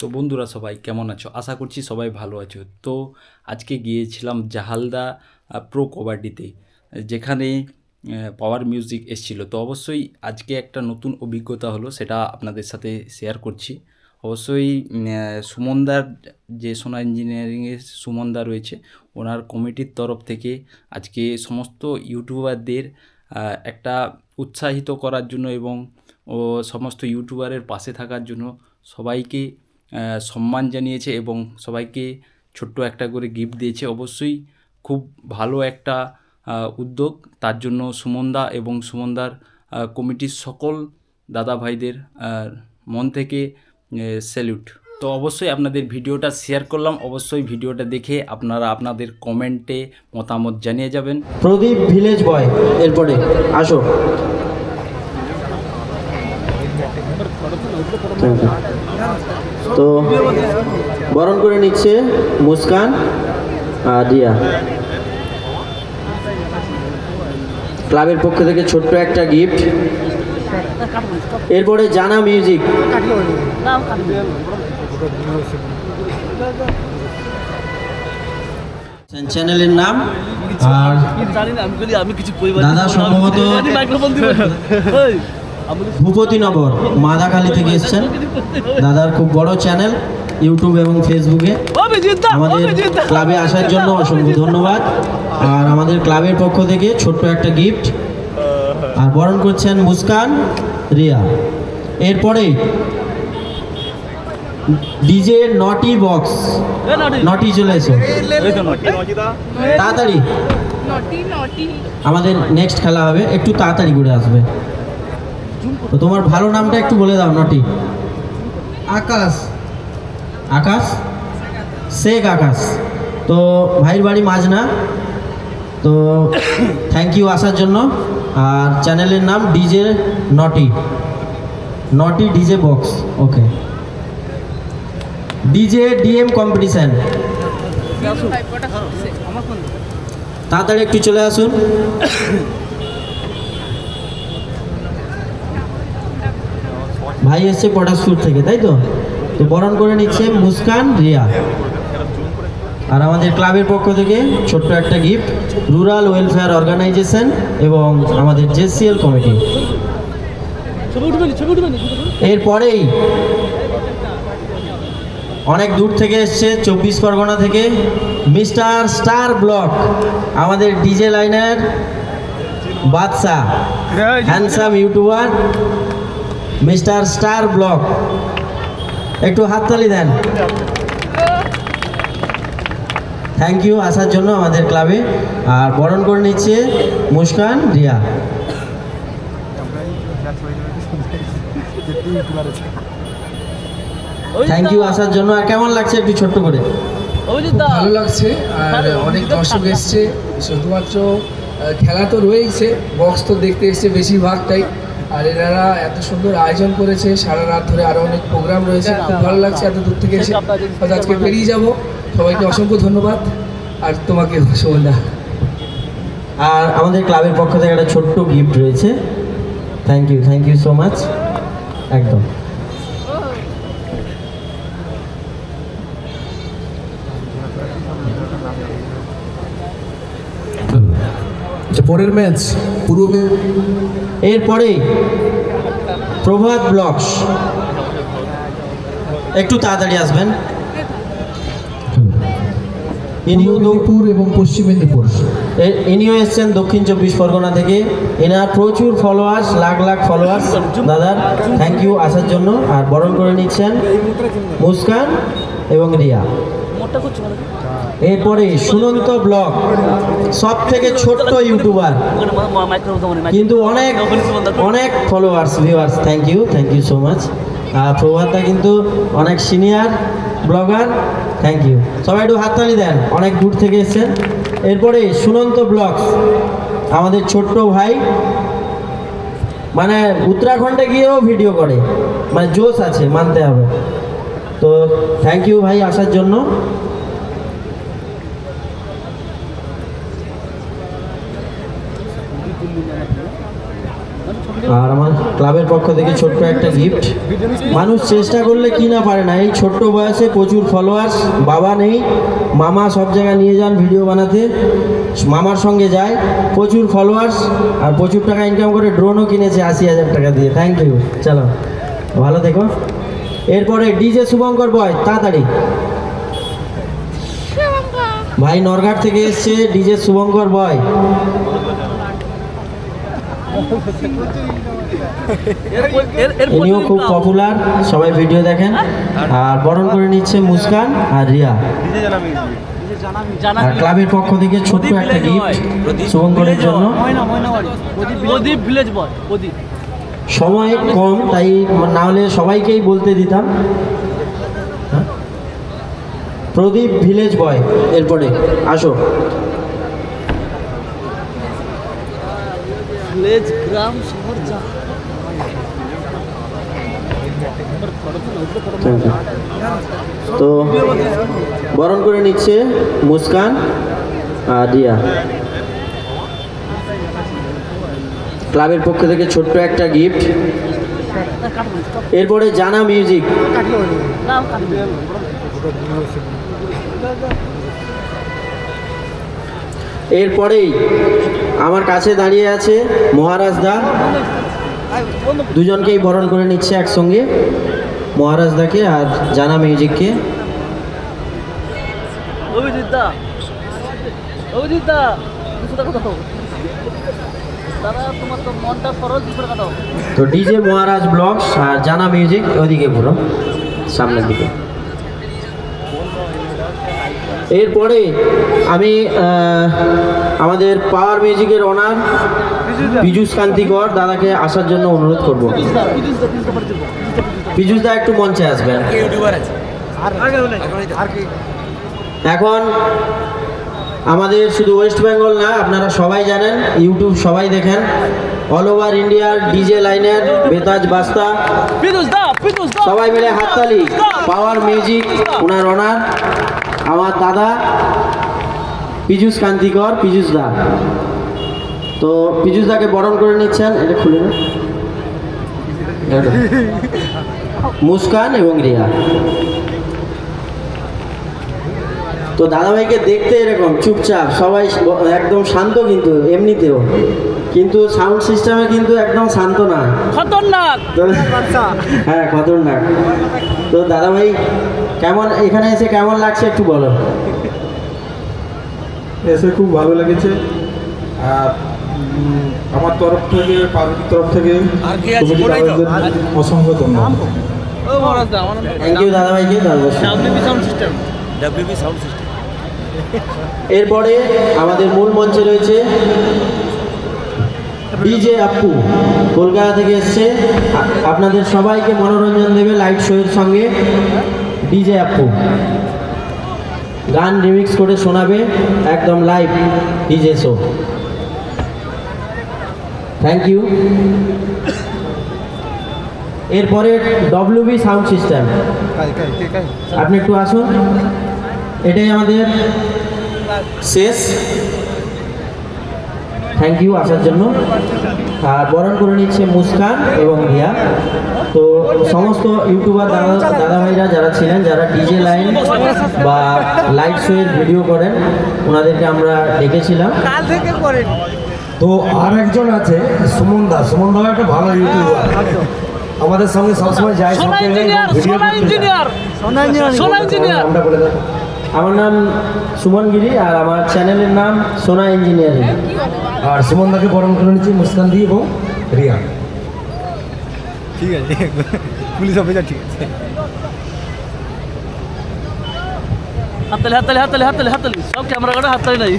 তো বন্ধুরা সবাই কেমন আছো? আশা করছি সবাই ভালো আছো। তো আজকে গিয়েছিলাম জাহালদা প্রো কবাডিতে, যেখানে পাওয়ার মিউজিক এসেছিল। তো অবশ্যই আজকে একটা নতুন অভিজ্ঞতা হলো, সেটা আপনাদের সাথে শেয়ার করছি। অবশ্যই সুমনদার, যে সোনা ইঞ্জিনিয়ারিংয়ের সুমনদা রয়েছে, ওনার কমিটির তরফ থেকে আজকে সমস্ত ইউটিউবারদের একটা উৎসাহিত করার জন্য এবং ও সমস্ত ইউটিউবারের পাশে থাকার জন্য সবাইকে সম্মান জানিয়েছে এবং সবাইকে ছোট্ট একটা করে গিফট দিয়েছে। অবশ্যই খুব ভালো একটা উদ্যোগ। তার জন্য সুমনদা এবং সুমনদার কমিটির সকল দাদা ভাইদের মন থেকে স্যালিউট তো অবশ্যই আপনাদের ভিডিওটা শেয়ার করলাম। অবশ্যই ভিডিওটা দেখে আপনারা আপনাদের কমেন্টে মতামত জানিয়ে যাবেন। প্রদীপ ভিলেজ বয় এরপরে আসো। তো বরণ করে নিচ্ছে মুস্কান আর দিয়া ক্লাবের পক্ষ থেকে ছোট্ট একটা গিফট এরপরে জানা মিউজিক চ্যানেলের নাম? আর আমি কিছু কইবার দাদা সম্ভবত ভূপতিনগর মাদাখালী থেকে এসেছেন। দাদার খুব বড় চ্যানেল ইউটিউব এবং ফেসবুকে আমাদের ক্লাবে আসার জন্য অসংখ্য ধন্যবাদ। আর আমাদের ক্লাবের পক্ষ থেকে ছোট্ট একটা গিফট আর বরণ করছেন মুস্কান রিয়া। এরপরে ডিজে নটি বক্স। নটি। চলে এসো। এই তো নাটি তাড়াতাড়ি। নটি নটি। আমাদের নেক্সট খেলা হবে। একটু তাড়াতাড়ি করে আসবে। তো তোমার ভালো নামটা একটু বলে দাও নটি। আকাশ। আকাশ? শেখ আকাশ। তো ভাইয়ের বাড়ি মাজনা। তো থ্যাংক ইউ আসার জন্য। আর চ্যানেলের নাম DJ naughty. Naughty DJ box okay DJ DM competition. তাড়াতাড়ি একটু চলে আসুন। ভাই এসছে পটাশপুর থেকে তাই তো? তো বরণ করে নিচ্ছে মুস্কান রিয়া। আর আমাদের ক্লাবের পক্ষ থেকে ছোট্ট একটা গিফট রুরাল ওয়েলফেয়ার অর্গানাইজেশন এবং আমাদের জেসিএল কমিটি এরপরেই অনেক দূর থেকে এসছে চব্বিশ পরগনা থেকে মিস্টার স্টার ব্লক আমাদের ডিজে লাইনের বাদশাহ handsome YouTuber mister star block একটু হাততালি দেন। থ্যাংক ইউ আসার জন্য আমাদের ক্লাবে। আর বরণ করে নিচ্ছে মুস্কান রিয়া। থ্যাংক ইউ আসার জন্য। আর কেমন লাগছে একটু ছোট্ট করে? ভালো লাগছে আর অনেক দর্শক এসছে। শুধুমাত্র খেলা তো রয়েইছে বক্স তো দেখতে এসছে বেশিরভাগটাই। আর এনারা এত সুন্দর আয়োজন করেছে সারা রাত ধরে আরও অনেক প্রোগ্রাম রয়েছে। খুব ভালো লাগছে এত দূর থেকে এসে। হয়তো আজকে বেরিয়ে যাব। সবাইকে অসংখ্য ধন্যবাদ। আর তোমাকে সুমনদা। আর আমাদের ক্লাবের পক্ষ থেকে একটা ছোট্ট গিফট রয়েছে। Thank you thank you so much একদম। আচ্ছা পরের ম্যাচ পূর্বে এরপরে প্রভাত ব্লগস একটু তাড়াতাড়ি আসবেন। ইনিও মেদিনীপুর এবং পশ্চিম মেদিনীপুর। ইনিও এসছেন দক্ষিণ চব্বিশ পরগনা থেকে। এনার প্রচুর ফলোয়ার্স লাখ লাখ ফলোয়ার্স দাদার থ্যাংক ইউ আসার জন্য। আর বরণ করে নিচ্ছেন মুস্কান এবং রিয়া। এরপরে সুনন্ত ব্লগ সব থেকে ছোট্ট ইউটিউবার। কিন্তু অনেক অনেক followers viewers thank you thank you so much আর প্রভাতদা কিন্তু অনেক সিনিয়র ব্লগার থ্যাংক ইউ সবাই একটু হাততালি দেন, অনেক দূর থেকে এসেছেন। এরপরে সুনন্ত ব্লগস, আমাদের ছোট্ট ভাই মানে উত্তরাখণ্ডে গিয়েও ভিডিও করে। মানে জোশ আছে, মানতে হবে। তো থ্যাংক ইউ ভাই আসার জন্য। আর আমার ক্লাবের পক্ষ থেকে ছোট্ট একটা গিফট মানুষ চেষ্টা করলে কি না পারে না এই ছোট্ট বয়সে প্রচুর ফলোয়ার্স বাবা নেই মামা সব জায়গায় নিয়ে যান ভিডিও বানাতে মামার সঙ্গে যায় প্রচুর ফলোয়ার্স আর প্রচুর টাকা ইনকাম করে ড্রোনও কিনেছে আশি হাজার টাকা দিয়ে। থ্যাংক ইউ চলো ভালো থেকো। এরপরে ডিজে শুভঙ্কর বয় তাড়াতাড়ি। ভাই নরঘাট থেকে এসছে ডিজে শুভঙ্কর বয় ইনিও খুব পপুলার সবাই ভিডিও দেখেন। আর বরণ করে নিচ্ছে মুস্কান আর রিয়া। আর ক্লাবের পক্ষ থেকে ছোট্ট একটা গিফট শুভঙ্করের জন্য। Pradeep village boy Pradeep. সময় কম তাই না হলে সবাইকেই বলতে দিতাম? প্রদীপ ভিলেজ বয় এরপরে আসো। ভিলেজ, গ্রাম, শহর, যা। তো বরণ করে নিচ্ছে মুস্কান আর রিয়া। ক্লাবের পক্ষ থেকে ছোট্ট একটা গিফট এরপরে জানা মিউজিক এরপরেই আমার কাছে দাঁড়িয়ে আছে মহারাজ দা। দুজনকেই বরণ করে নিচ্ছে একসঙ্গে। মহারাজ দাকে আর জানা মিউজিককে। তো ডিজে মহারাজ ব্লগস আর জানা মিউজিক ওইদিকে পুরো সামনের দিকে। এরপরে আমি আমাদের পাওয়ার মিউজিকের ওনার পীযুষ কান্তিকর দাদাকে আসার জন্য অনুরোধ করব। পীযুষ দা একটু মঞ্চে আসবেন। এখন আমাদের শুধু ওয়েস্ট বেঙ্গল না আপনারা সবাই জানেন ইউটিউব সবাই দেখেন। অল ওভার ইন্ডিয়ার ডিজে লাইনের বেতাজ বাস্তা সবাই মিলে হাততালি। পাওয়ার মিউজিক ওনার ওনার আমার দাদা পীযুষ কান্তিকর, পীযুষ দা। তো পীযুষ দাকে বরণ করে নিচ্ছেন, এটা খুলে মুস্কান এবং রিয়া। তো দাদাভাইকে দেখতে এরকম চুপচাপ সবাই একদম শান্ত কিন্তু এমনিতেও। কিন্তু সাউন্ড সিস্টেমে কিন্তু একদম শান্ত না। খতরনাক! হ্যাঁ খতরনাক। তো দাদা ভাই কেমন এখানে এসে কেমন লাগছে একটু বলো। এসে খুব ভালো লেগেছে। আর আমার তরফ থেকে পার্বতীর তরফ থেকে অসংখ্য ধন্যবাদ। থ্যাংক ইউ দাদা ভাইকে ধন্যবাদ ডাব্লিউবি সাউন্ড সিস্টেম। এরপরে আমাদের মূল মঞ্চে রয়েছে ডিজে আপু কলকাতা থেকে এসছে। আপনাদের সবাইকে মনোরঞ্জন দেবে লাইট শো এর সঙ্গে। ডিজে আপু গান রিমিক্স করে শোনাবে একদম live DJ show thank you এরপরে ডব্লিউবি সাউন্ড সিস্টেম আপনি একটু আসুন। এটাই আমাদের শেষ। থ্যাংক ইউ আসার জন্য। আর বরণ করে নিচ্ছে মুস্কান এবং রিয়া। তো সমস্ত ইউটিউবার দাদা দাদা ভাইরা যারা ছিলেন যারা ডিজে লাইন বা লাইট শো এর ভিডিও করেন ওনাদেরকে আমরা ডেকেছিলাম। তো আর একজন আছে সুমন দা। সুমন দা একটা ভালো ইউটিউবার। আমাদের সঙ্গে সবসময় যায় সোনা সঙ্গে ইঞ্জিনিয়ার সোনা ইঞ্জিনিয়ার সোনা ইঞ্জিনিয়ার নামটা বলে দাও। আমার নাম সুমন গিরি আর আমার চ্যানেলের নাম সোনা ইঞ্জিনিয়ারিং। আর সুমন দাকে বরণ করে নিচ্ছি মুস্কান দি এবং রিয়া। ঠিক আছে পুলিশ অফিসার ঠিক আছে। হাততালি হাততালি হাততালি হাততালি হাততালি। সব ক্যামেরা করে হাততালি নাই।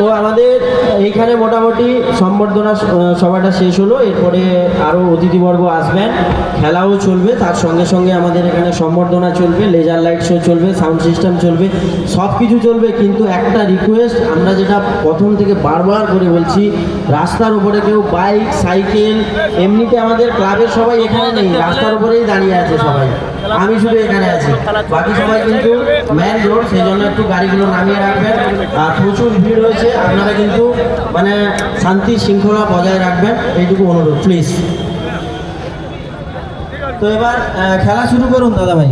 তো আমাদের এইখানে মোটামুটি সম্বর্ধনা সভাটা শেষ হলো। এরপরে আরও অতিথিবর্গ আসবেন। খেলাও চলবে, তার সঙ্গে সঙ্গে আমাদের এখানে সম্বর্ধনা চলবে লেজার লাইট শো চলবে সাউন্ড সিস্টেম চলবে সব কিছু চলবে। কিন্তু একটা রিকোয়েস্ট আমরা যেটা প্রথম থেকে বারবার করে বলছি, রাস্তার উপরে কেউ বাইক সাইকেল এমনিতে আমাদের ক্লাবের সবাই এখানে নেই, রাস্তার উপরেই দাঁড়িয়ে আছে সবাই। আমি শুধু এখানে আছি। বাকি সবাই কিন্তু মেন রোড সেই জন্য একটু গাড়িগুলো নামিয়ে রাখবেন। আর প্রচুর ভিড় হয়েছে আপনারা কিন্তু মানে শান্তি শৃঙ্খলা বজায় রাখবেন, এইটুকু অনুরোধ প্লিজ তো এবার খেলা শুরু করুন দাদা ভাই